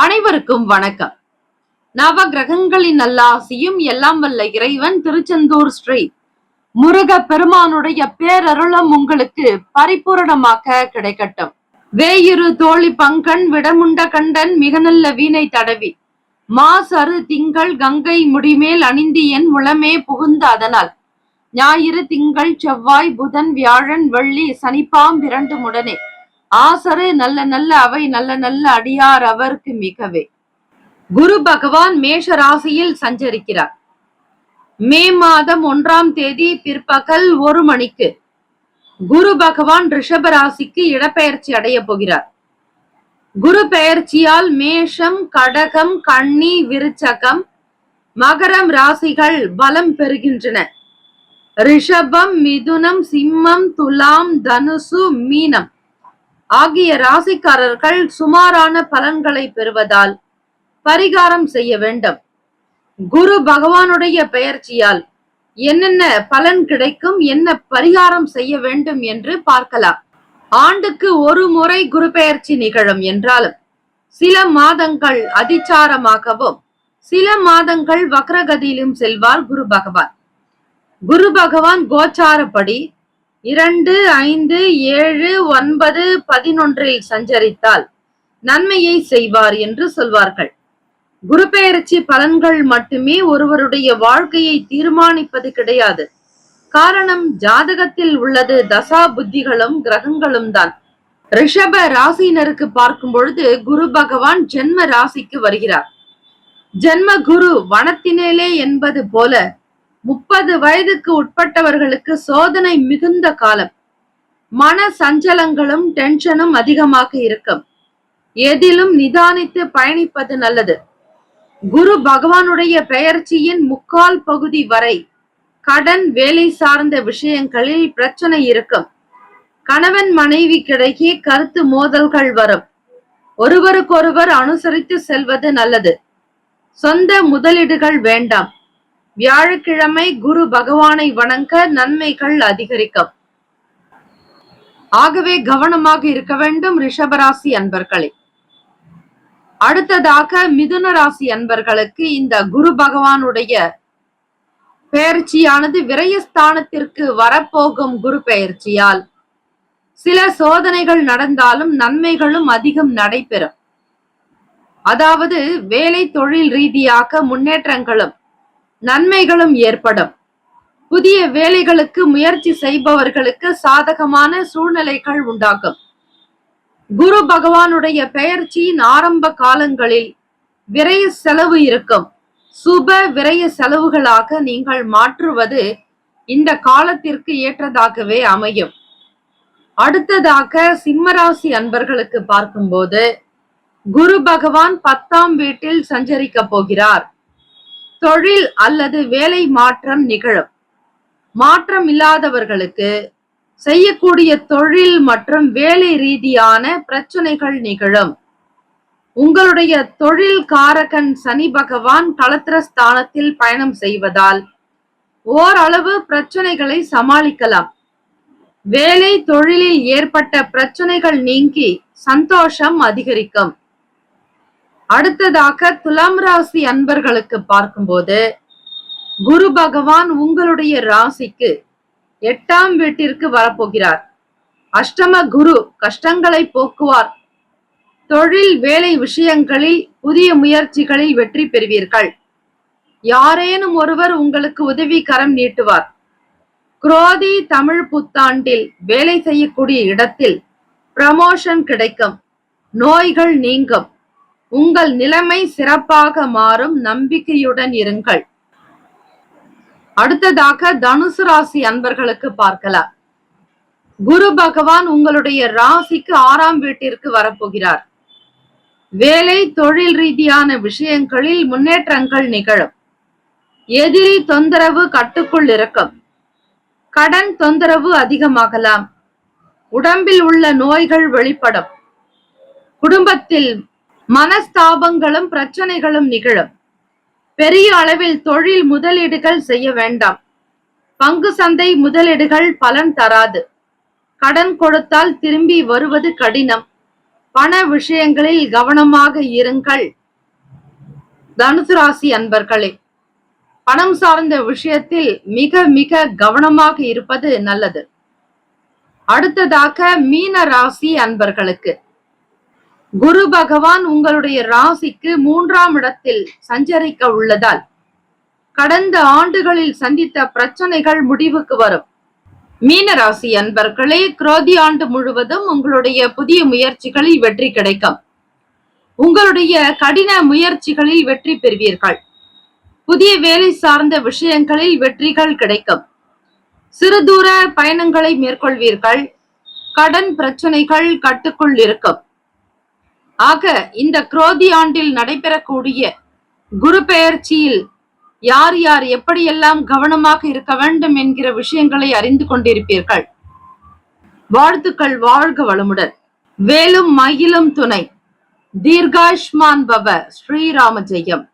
அனைவருக்கும் வணக்கம். நவ கிரகங்களின் நல்லாசியும் எல்லாம் வல்ல இறைவன் திருச்செந்தூர் ஸ்ரீ. முருக பெருமானுடைய பேரருளம் உங்களுக்கு பரிபூரணமாக கிடைக்கட்டும். வேயிரு தோழி பங்கன் விடமுண்ட கண்டன் மிக நல்ல வீணை தடவி. மாசரு திங்கள் கங்கை முடிமேல் அணிந்து என் முளமே புகுந்த அதனால். ஞாயிறு திங்கள் செவ்வாய் புதன் வியாழன் வெள்ளி சனிப்பாம் இரண்டு முடனே. ஆசரு நல்ல நல்ல அவை நல்ல நல்ல அடியார் அவருக்கு மிகவே. குரு பகவான் மேஷ ராசியில் சஞ்சரிக்கிறார். மே மாதம் ஒன்றாம் தேதி பிற்பகல் ஒரு மணிக்கு குரு பகவான் ரிஷப ராசிக்கு இடப்பெயர்ச்சி அடைய போகிறார். குரு பெயர்ச்சியால் மேஷம் கடகம் கன்னி விருச்சகம் மகரம் ராசிகள் பலம் பெறுகின்றன. ரிஷபம் மிதுனம் சிம்மம் துலாம் தனுசு மீனம். ஆகிய ராசிக்காரர்கள் சுமாரான பலன்களை பெறுவதால் பரிகாரம் செய்ய வேண்டும். குரு பகவானுடைய பெயர்ச்சியால் என்னென்ன பலன் கிடைக்கும் என்ன பரிகாரம் செய்ய வேண்டும் என்று பார்க்கலாம். ஆண்டுக்கு ஒரு முறை குரு பெயர்ச்சி நிகழும் என்றாலும் சில மாதங்கள் அதிச்சாரமாகவும் சில மாதங்கள் வக்ரகதியிலும் செல்வார் குரு பகவான். குரு பகவான் கோச்சாரப்படி இரண்டு ஐந்து ஏழு ஒன்பது பதினொன்றில் சஞ்சரித்தால் நன்மையை செய்வார் என்று சொல்வார்கள். குருபெயர்ச்சி பலன்கள் மட்டுமே ஒருவருடைய வாழ்க்கையை தீர்மானிப்பது கிடையாது. காரணம் ஜாதகத்தில் உள்ளது தசா புத்திகளும் கிரகங்களும் தான். ரிஷப ராசியினருக்கு பார்க்கும் பொழுது குரு பகவான் ஜென்ம ராசிக்கு வருகிறார். ஜென்ம குரு வனத்தினேலே என்பது போல முப்பது வயதுக்கு உட்பட்டவர்களுக்கு சோதனை மிகுந்த காலம். மன சஞ்சலங்களும் டென்ஷனும் அதிகமாக இருக்கும். எதிலும் நிதானித்து பயணிப்பது நல்லது. குரு பகவானுடைய பெயர்ச்சியின் முக்கால் பகுதி வரை கடன் வேலை சார்ந்த விஷயங்களில் பிரச்சனை இருக்கும். கணவன் மனைவி கிடைக்கே கருத்து மோதல்கள் வரும். ஒருவருக்கொருவர் அனுசரித்து செல்வது நல்லது. சொந்த முதலீடுகள் வேண்டாம். வியாழக்கிழமை குரு பகவானை வணங்க நன்மைகள் அதிகரிக்கும். ஆகவே கவனமாக இருக்க வேண்டும் ரிஷபராசி அன்பர்களே. அடுத்ததாக மிதுன ராசி அன்பர்களுக்கு இந்த குரு பகவானுடைய பெயர்ச்சியானது விரயஸ்தானத்திற்கு வரப்போகும் குரு பெயர்ச்சியால் சில சோதனைகள் நடந்தாலும் நன்மைகளும் அதிகம் நடைபெறும். அதாவது வேலை தொழில் ரீதியாக முன்னேற்றங்களும் நன்மைகளும் ஏற்படும். புதிய வேலைகளுக்கு முயற்சி செய்பவர்களுக்கு சாதகமான சூழ்நிலைகள் உண்டாகும். குரு பகவானுடைய பெயர்ச்சியின் ஆரம்ப காலங்களில் விரைய செலவு இருக்கும். சுப விரய செலவுகளாக நீங்கள் மாற்றுவது இந்த காலத்திற்கு ஏற்றதாகவே அமையும். அடுத்ததாக சிம்மராசி அன்பர்களுக்கு பார்க்கும்போது குரு பகவான் பத்தாம் வீட்டில் சஞ்சரிக்க போகிறார். தொழில் அல்லது வேலை மாற்றம் நிகழும். மாற்றம் இல்லாதவர்களுக்கு செய்யக்கூடிய தொழில் மற்றும் வேலை ரீதியான பிரச்சனைகள் நிகழும். உங்களுடைய தொழில் காரகன் சனி பகவான் களத்திர ஸ்தானத்தில் பயணம் செய்வதால் ஓரளவு பிரச்சனைகளை சமாளிக்கலாம். வேலை தொழிலில் ஏற்பட்ட பிரச்சனைகள் நீங்கி சந்தோஷம் அதிகரிக்கும். அடுத்ததாக துலாம் ராசி அன்பர்களுக்கு பார்க்கும்போது குரு பகவான் உங்களுடைய ராசிக்கு எட்டாம் வீட்டிற்கு வரப்போகிறார். அஷ்டம குரு கஷ்டங்களை போக்குவார். தொழில் வேலை விஷயங்களில் புதிய முயற்சிகளில் வெற்றி பெறுவீர்கள். யாரேனும் ஒருவர் உங்களுக்கு உதவி கரம் நீட்டுவார். குரோதி தமிழ் புத்தாண்டில் வேலை செய்யக்கூடிய இடத்தில் ப்ரமோஷன் கிடைக்கும். நோய்கள் நீங்கும். உங்கள் நிலைமை சிறப்பாக மாறும். நம்பிக்கையுடன் இருங்கள். அடுத்ததாக தனுசு ராசி அன்பர்களுக்கு பார்க்கலாம். குரு பகவான் உங்களுடைய ராசிக்கு ஆறாம் வீட்டிற்கு வரப்போகிறார். வேலை தொழில் ரீதியான விஷயங்களில் முன்னேற்றங்கள் நிகழும். எதிரி தொந்தரவு கட்டுக்குள் இருக்கும். கடன் தொந்தரவு அதிகமாகலாம். உடம்பில் உள்ள நோய்கள் வெளிப்படும். குடும்பத்தில் மனஸ்தாபங்களும் பிரச்சனைகளும் நிகழும். பெரிய அளவில் தொழில் முதலீடுகள் செய்ய வேண்டாம். பங்கு சந்தை முதலீடுகள் பலன் தராது. கடன் கொடுத்தால் திரும்பி வருவது கடினம். பண விஷயங்களில் கவனமாக இருங்கள். தனுசு ராசி அன்பர்களே பணம் சார்ந்த விஷயத்தில் மிக மிக கவனமாக இருப்பது நல்லது. அடுத்ததாக மீன ராசி அன்பர்களுக்கு குரு பகவான் உங்களுடைய ராசிக்கு மூன்றாம் இடத்தில் சஞ்சரிக்க உள்ளதால் கடந்த ஆண்டுகளில் சந்தித்த பிரச்சனைகள் முடிவுக்கு வரும். மீன ராசி அன்பர்களே குரோதி ஆண்டு முழுவதும் உங்களுடைய புதிய முயற்சிகளில் வெற்றி கிடைக்கும். உங்களுடைய கடின முயற்சிகளில் வெற்றி பெறுவீர்கள். புதிய வேலை சார்ந்த விஷயங்களில் வெற்றிகள் கிடைக்கும். சிறு தூர பயணங்களை மேற்கொள்வீர்கள். கடன் பிரச்சனைகள் கட்டுக்குள் இருக்கும். ஆக இந்த குரோதி ஆண்டில் நடைபெறக்கூடிய குரு பெயர்ச்சியில் யார் யார் எப்படியெல்லாம் கவனமாக இருக்க வேண்டும் என்கிற விஷயங்களை அறிந்து கொண்டிருப்பீர்கள். வாழ்த்துக்கள் வாழ்க வளமுடன். வேலும் மயிலும் துணை. தீர்காஷ்மான் பவ ஸ்ரீராம ஜெயம்.